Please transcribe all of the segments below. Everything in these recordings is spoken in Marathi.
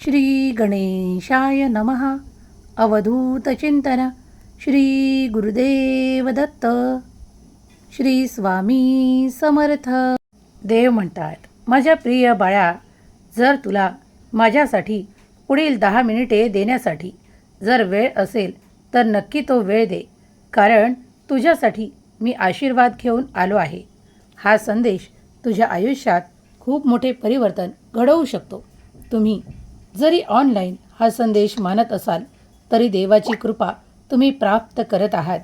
श्री गणेशाय नमः। अवधूतचिंतन श्री गुरुदेव दत्त श्री स्वामी समर्थ। देव म्हणतात माझ्या प्रिय बाळा जर तुला माझ्यासाठी पुढील दहा मिनिटे देण्यासाठी जर वेळ असेल तर नक्की तो वेळ दे. कारण तुझ्यासाठी मी आशीर्वाद घेऊन आलो आहे. हा संदेश तुझ्या आयुष्यात खूप मोठे परिवर्तन घडवू शकतो. तुम्ही जरी ऑनलाईन हा संदेश मानत असाल तरी देवाची कृपा तुम्ही प्राप्त करत आहात.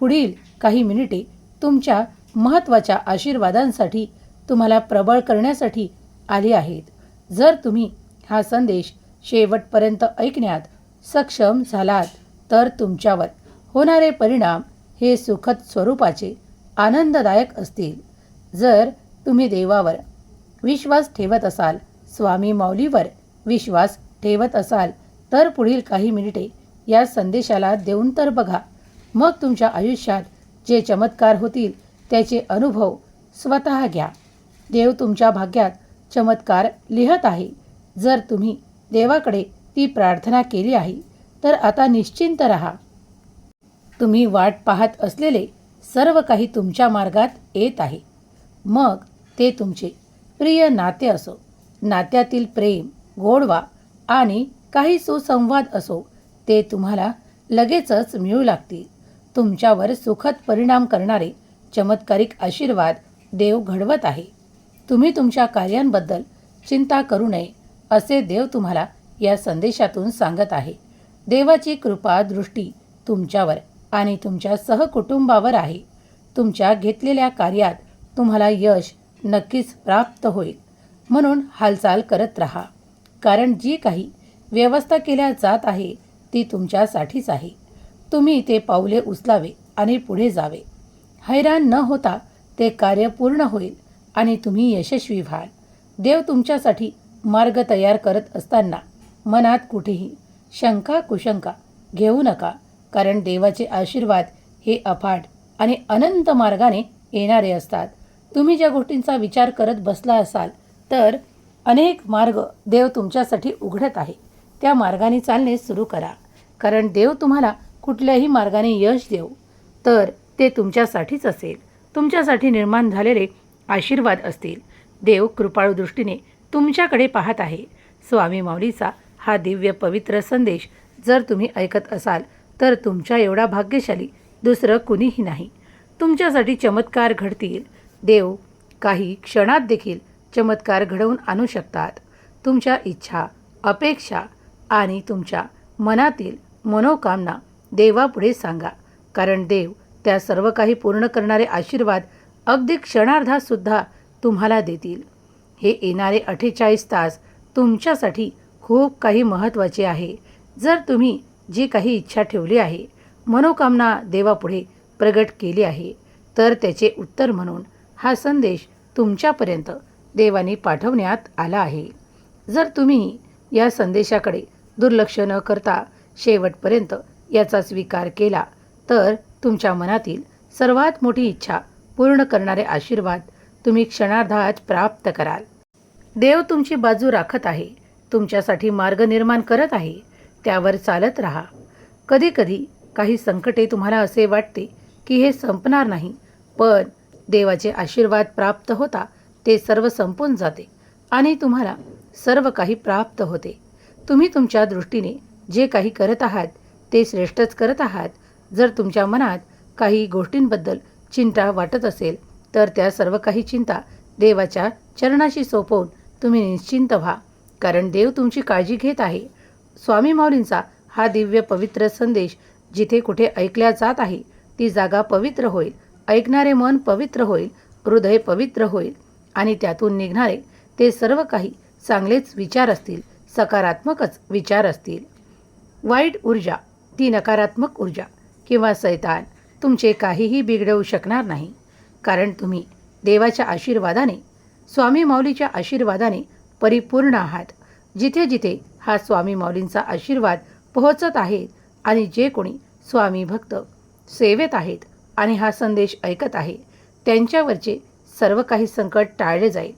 पुढील काही मिनिटे तुमच्या महत्त्वाच्या आशीर्वादांसाठी तुम्हाला प्रबळ करण्यासाठी आली आहेत. जर तुम्ही हा संदेश शेवटपर्यंत ऐकण्यात सक्षम झालात तर तुमच्यावर होणारे परिणाम हे सुखद स्वरूपाचे आनंददायक असतील. जर तुम्ही देवावर विश्वास ठेवत असाल स्वामी माऊलीवर विश्वास ठेवत असाल तर पुढील काही मिनिटे या संदेशाला देऊन तर बघा. मग तुमच्या आयुष्यात जे चमत्कार होतील त्याचे अनुभव स्वतः घ्या. देव तुमच्या भाग्यात चमत्कार लिहत आहे. जर तुम्ही देवाकडे ती प्रार्थना केली आहे तर आता निश्चिंत राहा. तुम्ही वाट पाहत असलेले सर्व काही तुमच्या मार्गात येत आहे. मग ते तुमचे प्रिय नाते असो. नात्यातील प्रेम गोडवा आणि काही सुसंवाद असो ते तुम्हाला लगेचच मिळू लागतील. तुमच्यावर सुखद परिणाम करणारे चमत्कारिक आशीर्वाद देव घडवत आहे. तुम्ही तुमच्या कार्यांबद्दल चिंता करू नये असे देव तुम्हाला या संदेशातून सांगत आहे. देवाची कृपा दृष्टी तुमच्यावर आणि तुमच्या सहकुटुंबावर आहे. तुमच्या घेतलेल्या कार्यात तुम्हाला यश नक्कीच प्राप्त होईल. म्हणून हालचाल करत राहा. कारण जी काही व्यवस्था केल्या जात आहे ती तुमच्यासाठीच आहे. तुम्ही ते पावले उचलावे आणि पुढे जावे. हैराण न होता ते कार्य पूर्ण होईल आणि तुम्ही यशस्वी व्हाल. देव तुमच्यासाठी मार्ग तयार करत असताना मनात कुठेही शंका कुशंका घेऊ नका कारण देवाचे आशीर्वाद हे अफाट आणि अनंत मार्गाने येणारे असतात. तुम्ही ज्या गोष्टींचा विचार करत बसला असाल तर अनेक मार्ग देव तुमच्यासाठी उघडत आहे. त्या मार्गाने चालणे सुरू करा. कारण देव तुम्हाला कुठल्याही मार्गाने यश देऊ तर ते तुमच्यासाठीच असेल. तुमच्यासाठी निर्माण झालेले आशीर्वाद असतील. देव कृपाळू दृष्टीने तुमच्याकडे पाहत आहे. स्वामी माऊलीचा हा दिव्य पवित्र संदेश जर तुम्ही ऐकत असाल तर तुमच्या एवढा भाग्यशाली दुसरं कुणीही नाही. तुमच्यासाठी चमत्कार घडतील. देव काही क्षणात देखील चमत्कार घडवून आणू शकतात. तुमच्या इच्छा अपेक्षा आणि तुमच्या मनातील मनोकामना देवापुढे सांगा. कारण देव त्या सर्व काही पूर्ण करणारे आशीर्वाद अगदी क्षणार्धातसुद्धा तुम्हाला देतील. हे येणारे अठ्ठेचाळीस तास तुमच्यासाठी खूप काही महत्त्वाचे आहे. जर तुम्ही जी काही इच्छा ठेवली आहे मनोकामना देवापुढे प्रगट केली आहे तर त्याचे उत्तर म्हणून हा संदेश तुमच्यापर्यंत देवाने पाठवण्यात आला आहे. जर तुम्ही या संदेशाकडे दुर्लक्ष न करता शेवटपर्यंत याचा स्वीकार केला तर तुमच्या मनातील सर्वात मोठी इच्छा पूर्ण करणारे आशीर्वाद तुम्ही क्षणार्धात प्राप्त कराल. देव तुमची बाजू राखत आहे तुमच्यासाठी मार्ग निर्माण करत आहे त्यावर चालत राहा. कधीकधी काही संकटे तुम्हाला असे वाटते की हे संपणार नाही पण देवाचे आशीर्वाद प्राप्त होता ते सर्व संपून जाते आणि तुम्हाला सर्व काही प्राप्त होते. तुम्ही तुमच्या दृष्टीने जे काही करत आहात ते श्रेष्ठच करत आहात. जर तुमच्या मनात काही गोष्टींबद्दल चिंता वाटत असेल तर त्या सर्व काही चिंता देवाच्या चरणाशी सोपवून तुम्ही निश्चिंत व्हा कारण देव तुमची काळजी घेत आहे. स्वामी माऊलींचा हा दिव्य पवित्र संदेश जिथे कुठे ऐकल्या जात आहे ती जागा पवित्र होईल. ऐकणारे मन पवित्र होईल हृदय पवित्र होईल. आणि त्यातून निघणारे ते सर्व काही चांगलेच विचार असतील सकारात्मकच विचार असतील. वाईट ऊर्जा ती नकारात्मक ऊर्जा किंवा सैतान तुमचे काहीही बिघडवू शकणार नाही. कारण तुम्ही देवाच्या आशीर्वादाने स्वामी माऊलीच्या आशीर्वादाने परिपूर्ण आहात. जिथे जिथे हा स्वामी माऊलींचा आशीर्वाद पोहोचत आहे आणि जे कोणी स्वामी भक्त सेवेत आहेत आणि हा संदेश ऐकत आहे त्यांच्यावरचे सर्व काही संकट टाळले जाईल.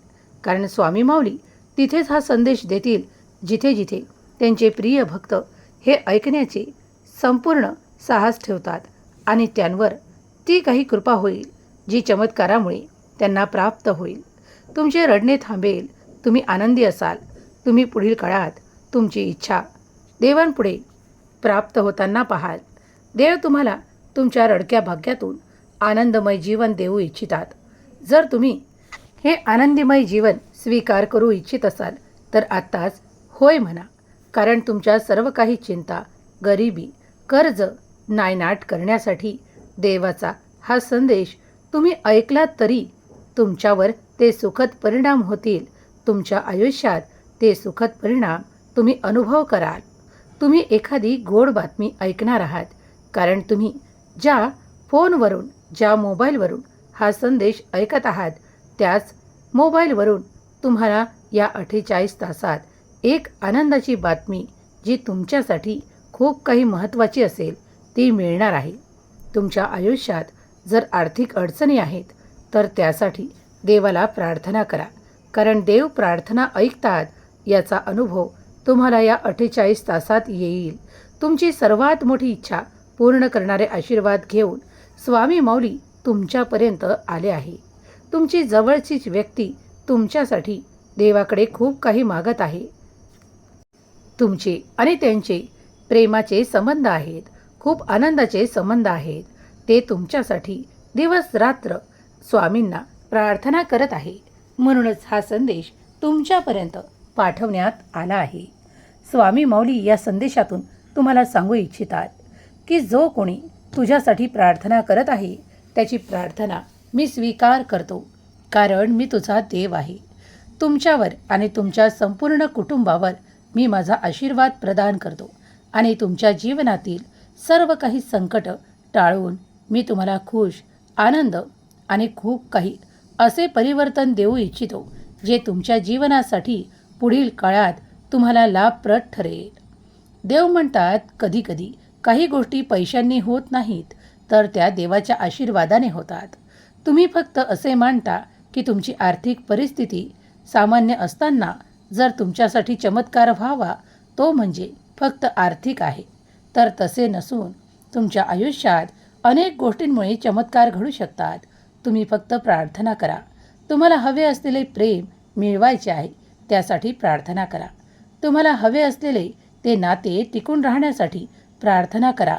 कारण स्वामी माऊली तिथेच हा संदेश देतील जिथे जिथे त्यांचे प्रिय भक्त हे ऐकण्याचे संपूर्ण साहस ठेवतात आणि त्यांवर ती काही कृपा होईल जी चमत्कारामुळे त्यांना प्राप्त होईल. तुमचे रडणे थांबेल तुम्ही आनंदी असाल तुम्ही पुढील काळात तुमची इच्छा देवांपुढे प्राप्त होताना पाहाल. देव तुम्हाला तुमच्या रडक्या भाग्यातून आनंदमय जीवन देऊ इच्छितात. जर तुम्ही हे आनंदीमय जीवन स्वीकार करू इच्छित असाल तर आत्ताच होय म्हणा. कारण तुमच्या सर्व काही चिंता गरिबी कर्ज नायनाट करण्यासाठी देवाचा हा संदेश तुम्ही ऐकलात तरी तुमच्यावर ते सुखद परिणाम होतील. तुमच्या आयुष्यात ते सुखद परिणाम तुम्ही अनुभव कराल. तुम्ही एखादी गोड बातमी ऐकणार आहात. कारण तुम्ही ज्या फोनवरून ज्या मोबाईलवरून हा संदेश ऐकत आहात त्याच मोबाईलवरून तुम्हाला या अठ्ठेचाळीस तासात एक आनंदाची बातमी जी तुमच्यासाठी खूप काही महत्त्वाची असेल ती मिळणार आहे. तुमच्या आयुष्यात जर आर्थिक अडचणी आहेत तर त्यासाठी देवाला प्रार्थना करा. कारण देव प्रार्थना ऐकतात याचा अनुभव तुम्हाला या अठ्ठेचाळीस तासात येईल. तुमची सर्वात मोठी इच्छा पूर्ण करणारे आशीर्वाद घेऊन स्वामी माऊली तुमच्यापर्यंत आले आहे. तुमची जवळचीच व्यक्ती तुमच्यासाठी देवाकडे खूप काही मागत आहे. तुमचे आणि त्यांचे प्रेमाचे संबंध आहेत. खूप आनंदाचे संबंध आहेत. ते तुमच्यासाठी दिवस रात्र स्वामींना प्रार्थना करत आहे. म्हणूनच हा संदेश तुमच्यापर्यंत पाठवण्यात आला आहे. स्वामी मौली या संदेशातून तुम्हाला सांगू इच्छितात की जो कोणी तुझ्यासाठी प्रार्थना करत आहे त्याची प्रार्थना मी स्वीकार करतो कारण मी तुझा देव आहे. तुमच्यावर आणि तुमच्या संपूर्ण कुटुंबावर मी माझा आशीर्वाद प्रदान करतो आणि तुमच्या जीवनातील सर्व काही संकट टाळून मी तुम्हाला खुश आनंद आणि खूप काही असे परिवर्तन देऊ इच्छितो जे तुमच्या जीवनासाठी पुढील काळात तुम्हाला लाभप्रद ठरेल. देव म्हणतात कधीकधी काही गोष्टी पैशांनी होत नाहीत. तर त्या देवाच्या आशीर्वादाने होतात. तुम्ही फक्त असे मानता की तुमची आर्थिक परिस्थिती सामान्य असताना जर तुमच्यासाठी चमत्कार व्हावा तो म्हणजे फक्त आर्थिक आहे. तर तसे नसून तुमच्या आयुष्यात अनेक गोष्टींमुळे चमत्कार घडू शकतात. तुम्ही फक्त प्रार्थना करा. तुम्हाला हवे असलेले प्रेम मिळवायचे आहे त्यासाठी प्रार्थना करा. तुम्हाला हवे असलेले ते नाते टिकून राहण्यासाठी प्रार्थना करा.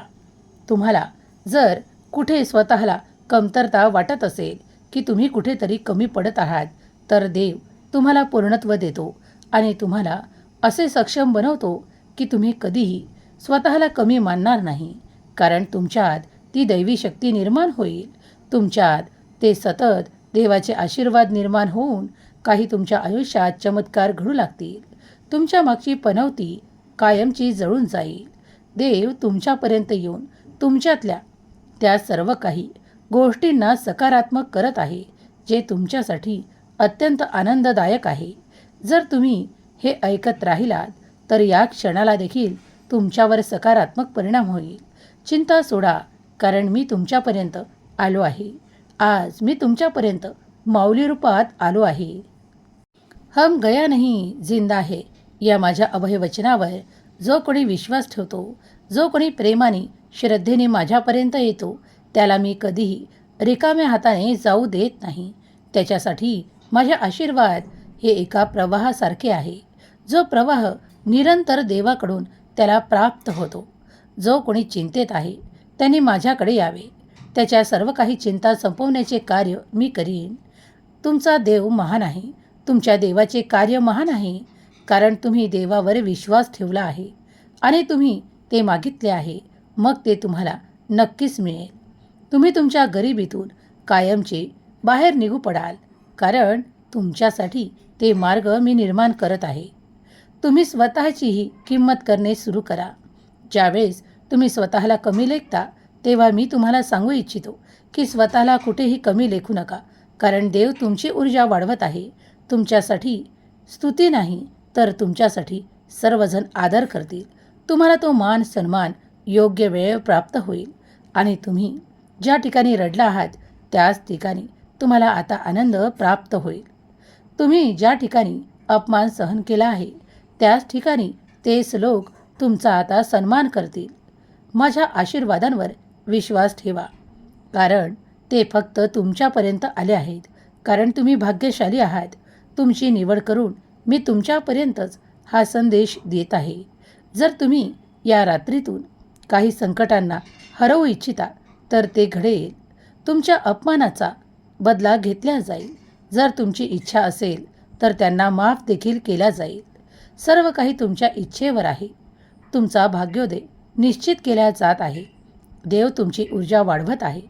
तुम्हाला जर कुठे स्वतःला कमतरता वाटत असेल की तुम्ही कुठेतरी कमी पडत आहात तर देव तुम्हाला पूर्णत्व देतो आणि तुम्हाला असे सक्षम बनवतो की तुम्ही कधीही स्वतःला कमी मानणार नाही कारण तुमच्यात ती दैवी शक्ती निर्माण होईल. तुमच्यात ते सतत देवाचे आशीर्वाद निर्माण होऊन काही तुमच्या आयुष्यात चमत्कार घडू लागतील. तुमच्या मागची पनवती कायमची जळून जाईल. देव तुमच्यापर्यंत येऊन तुमच्यातल्या त्या सर्व काही गोष्टींना सकारात्मक करत आहे जे तुमच्यासाठी अत्यंत आनंददायक आहे. जर तुम्ही हे ऐकत राहिलात तर या क्षणाला देखील तुमच्यावर सकारात्मक परिणाम होईल. चिंता सोडा कारण मी तुमच्यापर्यंत आलो आहे. आज मी तुमच्यापर्यंत माऊली रूपात आलो आहे. हम गया नाही जिंदा आहे या माझ्या अभयवचनावर जो कोणी विश्वास ठेवतो जो कोणी प्रेमाने श्रद्धेने माझ्यापर्यंत येतो. त्याला मी कधीही रिकाम्या हाताने जाऊ देत नाही. त्याच्यासाठी माझे आशीर्वाद हे एका प्रवाहासारखे आहे. जो प्रवाह निरंतर देवाकडून त्याला प्राप्त होतो. जो कोणी चिंतेत आहे त्यांनी माझ्याकडे यावे. त्याच्या सर्व काही चिंता संपवण्याचे कार्य मी करीन. तुमचा देव महान आहे. तुमच्या देवाचे कार्य महान आहे. कारण तुम्ही देवावर विश्वास ठेवला आहे. आणि तुम्ही ते मागितले आहे. मग ते तुम्हाला नक्कीच मिळेल. तुम्ही तुमच्या गरिबीतून कायमचे बाहेर निघू पडाल कारण तुमच्यासाठी ते मार्ग मी निर्माण करत आहे. तुम्ही स्वतःचीही किंमत करणे सुरू करा. ज्यावेळेस तुम्ही स्वतःला कमी लेखता तेव्हा मी तुम्हाला सांगू इच्छितो की स्वतःला कुठेही कमी लेखू नका कारण देव तुमची ऊर्जा वाढवत आहे. तुमच्यासाठी स्तुती नाही तर तुमच्यासाठी सर्वजण आदर करतील. तुम्हाला तो मान सन्मान योग्य वेळ प्राप्त होईल. आणि तुम्ही ज्या ठिकाणी रडला आहात त्याच ठिकाणी तुम्हाला आता आनंद प्राप्त होईल. तुम्ही ज्या ठिकाणी अपमान सहन केला आहे त्याच ठिकाणी तेच लोक तुमचा आता सन्मान करतील. माझ्या आशीर्वादांवर विश्वास ठेवा. कारण ते फक्त तुमच्यापर्यंत आले आहेत. कारण तुम्ही भाग्यशाली आहात. तुमची निवड करून मी तुमच्यापर्यंतच हा संदेश देत आहे. जर तुम्ही या रात्रीतून काही संकटांना हरवू इच्छिता तर ते घडेल तुमच्या अपमानाचा बदला घेतला जाईल. जर तुमची इच्छा असेल तर त्यांना माफ देखील केला जाईल. सर्व काही तुमच्या इच्छेवर आहे. तुमचा भाग्योदय निश्चित केला जात आहे. देव तुमची ऊर्जा वाढवत आहे.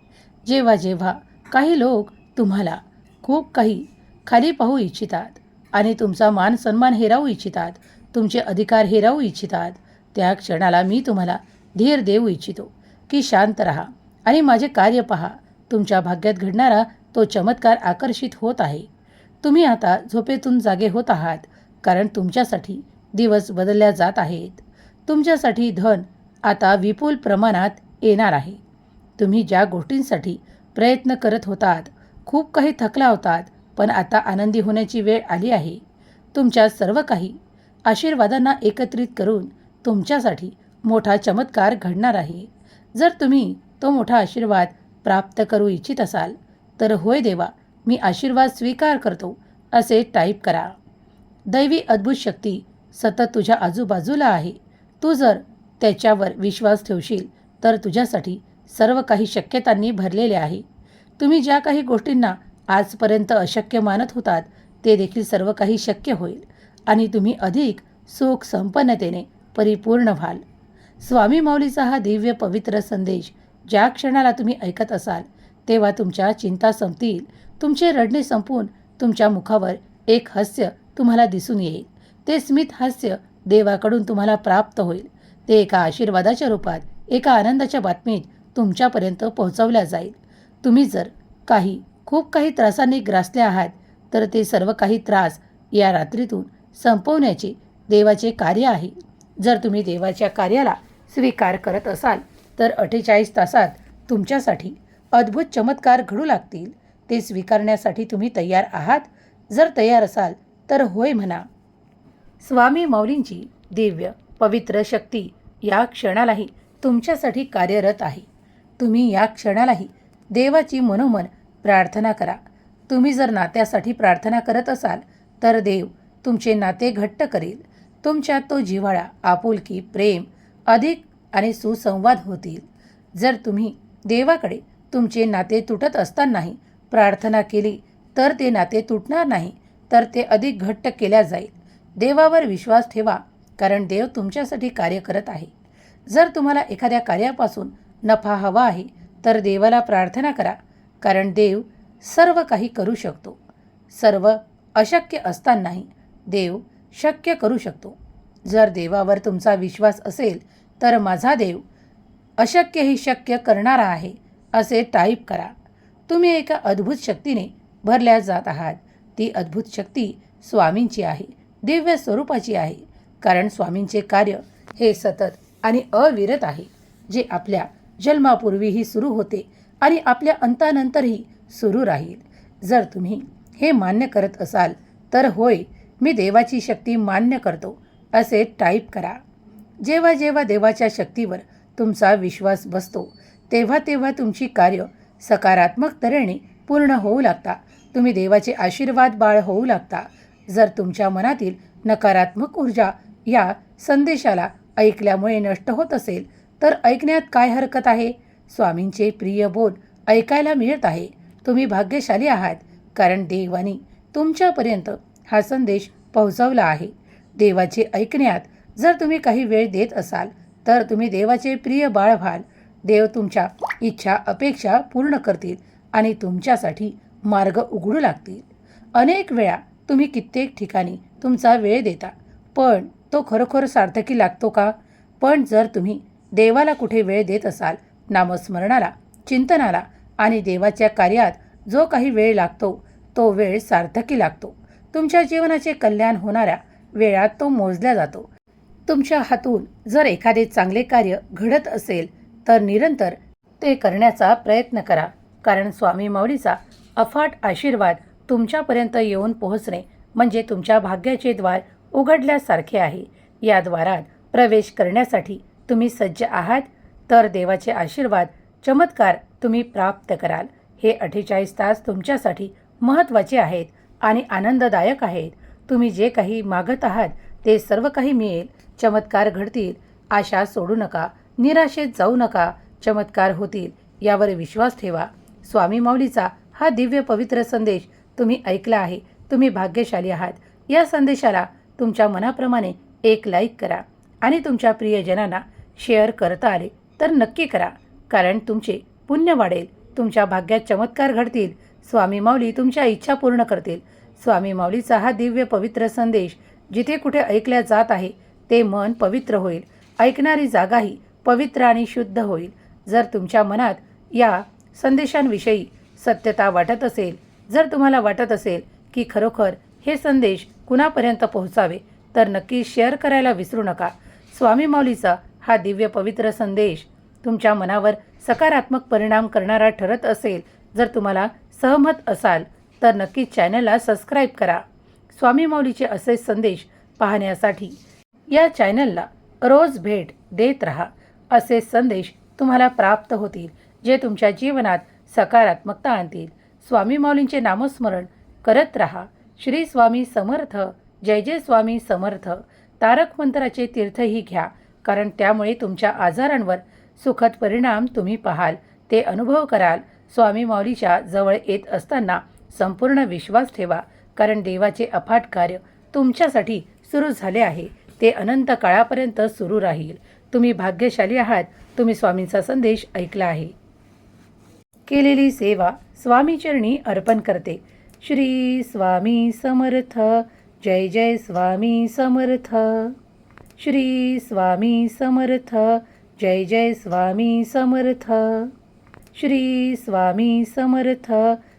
जेव्हा जेव्हा काही लोक तुम्हाला खूप काही खाली पाहू इच्छितात आणि तुमचा मान सन्मान हेरावू इच्छितात तुमचे अधिकार हेरावू इच्छितात त्या क्षणाला मी तुम्हाला धीर देऊ इच्छितो. की शांत रहा आणि माझे कार्य पहा. तुमच्या भाग्यात घडणारा तो चमत्कार आकर्षित होत आहे. तुम्ही आता झोपेतून जागे होत आहात कारण तुमच्यासाठी दिवस बदलल्या जात आहेत. तुमच्यासाठी धन आता विपुल प्रमाणात येणार आहे. तुम्ही ज्या गोष्टींसाठी प्रयत्न करत होतात खूप काही थकला होतात पण आता आनंदी होण्याची वेळ आली आहे. तुमच्या सर्व काही आशीर्वादांना एकत्रित करून तुमच्यासाठी मोठा चमत्कार घडणार आहे. जर तुम्ही तो मोठा आशीर्वाद प्राप्त करू इच्छित असाल तर होय देवा मी आशीर्वाद स्वीकार करतो असे टाईप करा. दैवी अद्भुत शक्ती सतत तुझ्या आजूबाजूला आहे. तू जर त्याच्यावर विश्वास ठेवशील तर तुझ्यासाठी सर्व काही शक्यतांनी भरलेले आहे. तुम्ही ज्या काही गोष्टींना आजपर्यंत अशक्य मानत होतात ते देखील सर्व काही शक्य होईल आणि तुम्ही अधिक सुख संपन्नतेने परिपूर्ण व्हाल. स्वामी माऊलीचा हा दिव्य पवित्र संदेश ज्या क्षणाला तुम्ही ऐकत असाल तेव्हा तुमच्या चिंता संपतील तुमचे रडणे संपून तुमच्या मुखावर एक हास्य तुम्हाला दिसून येईल. ते स्मित हास्य देवाकडून तुम्हाला प्राप्त होईल. ते एका आशीर्वादाच्या रूपात एका आनंदाच्या बातमीत तुमच्यापर्यंत पोहोचवल्या जाईल. तुम्ही जर काही खूप काही त्रासाने ग्रासले आहात तर ते सर्व काही त्रास या रात्रीतून संपवण्याचे देवाचे कार्य आहे. जर तुम्ही देवाच्या कार्याला स्वीकार करत असाल तर अठ्ठेचाळीस तासात तुमच्यासाठी अद्भुत चमत्कार घडू लागतील. ते स्वीकारण्यासाठी तुम्ही तयार आहात. जर तयार असाल तर होय म्हणा. स्वामी माऊलींची दिव्य पवित्र शक्ती या क्षणालाही तुमच्यासाठी कार्यरत आहे. तुम्ही या क्षणालाही देवाची मनोमन प्रार्थना करा. तुम्ही जर नात्यासाठी प्रार्थना करत असाल तर देव तुमचे नाते घट्ट करेल. तुमच्यात तो जिव्हाळा आपुलकी प्रेम अधिक आणि सुसंवाद होतील. जर तुम्ही देवाकडे तुमचे नाते तुटत असतानाही प्रार्थना केली तर ते नाते तुटणार नाही तर ते अधिक घट्ट केल्या जाईल. देवावर विश्वास ठेवा कारण देव तुमच्यासाठी कार्य करत आहे. जर तुम्हाला एखाद्या कार्यापासून नफा हवा आहे तर देवाला प्रार्थना करा कारण देव सर्व काही करू शकतो. सर्व अशक्य असतानाही देव शक्य करू शकतो. जर देवावर तुमचा विश्वास असेल तर माझा देव अशक्यही शक्य करणारा आहे असे टाईप करा. तुम्ही एका अद्भुत शक्तीने भरल्या जात आहात. ती अद्भुत शक्ती स्वामींची आहे दिव्य स्वरूपाची आहे. कारण स्वामींचे कार्य हे सतत आणि अविरत आहे जे आपल्या जन्मापूर्वीही सुरू होते आणि आपल्या अंतानंतरही सुरू राहील. जर तुम्ही हे मान्य करत असाल तर होय मी देवाची शक्ती मान्य करतो. असे टाईप करा. जेव्हा जेव्हा देवाच्या शक्तीवर तुमचा विश्वास बसतो तेव्हा तेव्हा तुमची कार्य सकारात्मक तऱ्हेने पूर्ण होऊ लागता. तुम्ही देवाचे आशीर्वाद बाळ होऊ लागता. जर तुमच्या मनातील नकारात्मक ऊर्जा या संदेशाला ऐकल्यामुळे नष्ट होत असेल तर ऐकण्यात काय हरकत आहे? स्वामींचे प्रिय बोल ऐकायला मिळत आहे. तुम्ही भाग्यशाली आहात कारण देवानी तुमच्यापर्यंत हा संदेश पोहोचवला आहे. देवाचे ऐकण्यात जर तुम्ही काही वेळ देत असाल तर तुम्ही देवाचे प्रिय बाळ व्हाल देव तुमच्या इच्छा अपेक्षा पूर्ण करतील आणि तुमच्यासाठी मार्ग उघडू लागतील. अनेक वेळा तुम्ही कित्येक ठिकाणी तुमचा वेळ देता पण तो खरोखर सार्थकी लागतो का? पण जर तुम्ही देवाला कुठे वेळ देत असाल नामस्मरणाला चिंतनाला आणि देवाच्या कार्यात जो काही वेळ लागतो तो वेळ सार्थकी लागतो. तुमच्या जीवनाचे कल्याण होणाऱ्या वेळात तो मोजला जातो. तुमच्या हातून जर एखादे चांगले कार्य घडत असेल तर निरंतर ते करण्याचा प्रयत्न करा. कारण स्वामी माऊलीचा अफाट आशीर्वाद तुमच्यापर्यंत येऊन पोहोचणे म्हणजे तुमच्या भाग्याचे द्वार उघडल्यासारखे आहे. या द्वारात प्रवेश करण्यासाठी तुम्ही सज्ज आहात तर देवाचे आशीर्वाद चमत्कार तुम्ही प्राप्त कराल. हे अठ्ठेचाळीस तास तुमच्यासाठी महत्त्वाचे आहेत आणि आनंददायक आहेत. तुम्ही जे काही मागत आहात ते सर्व काही मिळेल चमत्कार घडतील. आशा सोडू नका निराशेत जाऊ नका चमत्कार होतील यावर विश्वास ठेवा. स्वामी माऊलीचा हा दिव्य पवित्र संदेश तुम्ही ऐकला आहे तुम्ही भाग्यशाली आहात. या संदेशाला तुमच्या मनाप्रमाणे एक लाईक करा आणि तुमच्या प्रियजनांना शेअर करता आले तर नक्की करा कारण तुमचे पुण्य वाढेल तुमच्या भाग्यात चमत्कार घडतील स्वामी माऊली तुमच्या इच्छा पूर्ण करतील. स्वामी माऊलीचा हा दिव्य पवित्र संदेश जिथे कुठे ऐकल्या जात आहे ते मन पवित्र होईल. ऐकणारी जागाही पवित्र आणि शुद्ध होईल. जर तुमच्या मनात या संदेशांविषयी सत्यता वाटत असेल जर तुम्हाला वाटत असेल की खरोखर हे संदेश कुणापर्यंत पोहोचावे तर नक्की शेअर करायला विसरू नका. स्वामी माऊलीचा हा दिव्य पवित्र संदेश तुमच्या मनावर सकारात्मक परिणाम करणारा ठरत असेल जर तुम्हाला सहमत असाल तर नक्की चॅनलला सबस्क्राईब करा. स्वामी माऊलीचे असे संदेश पाहण्यासाठी या चॅनलला रोज भेट देत राहा. असे संदेश तुम्हाला प्राप्त होतील जे तुमच्या जीवनात सकारात्मकता आणतील. स्वामी माऊलींचे नामस्मरण करत राहा. श्री स्वामी समर्थ जय जय स्वामी समर्थ. तारक मंत्राचे तीर्थही घ्या कारण त्यामुळे तुमच्या आजारांवर सुखद परिणाम तुम्ही पाहाल ते अनुभव कराल. स्वामी माऊलीच्या जवळ येत असताना संपूर्ण विश्वास ठेवा कारण देवाचे अफाट कार्य तुमच्यासाठी सुरू झाले आहे. ते अनंत काळापर्यंत सुरू राहील. तुम्ही भाग्यशाली आहात. तुम्ही स्वामींचा संदेश ऐकला आहे. केलेली सेवा स्वामीचरणी अर्पण करते. श्री स्वामी समर्थ. जय जय स्वामी समर्थ. श्री स्वामी समर्थ. जय जय स्वामी समर्थ. श्री स्वामी समर्थ.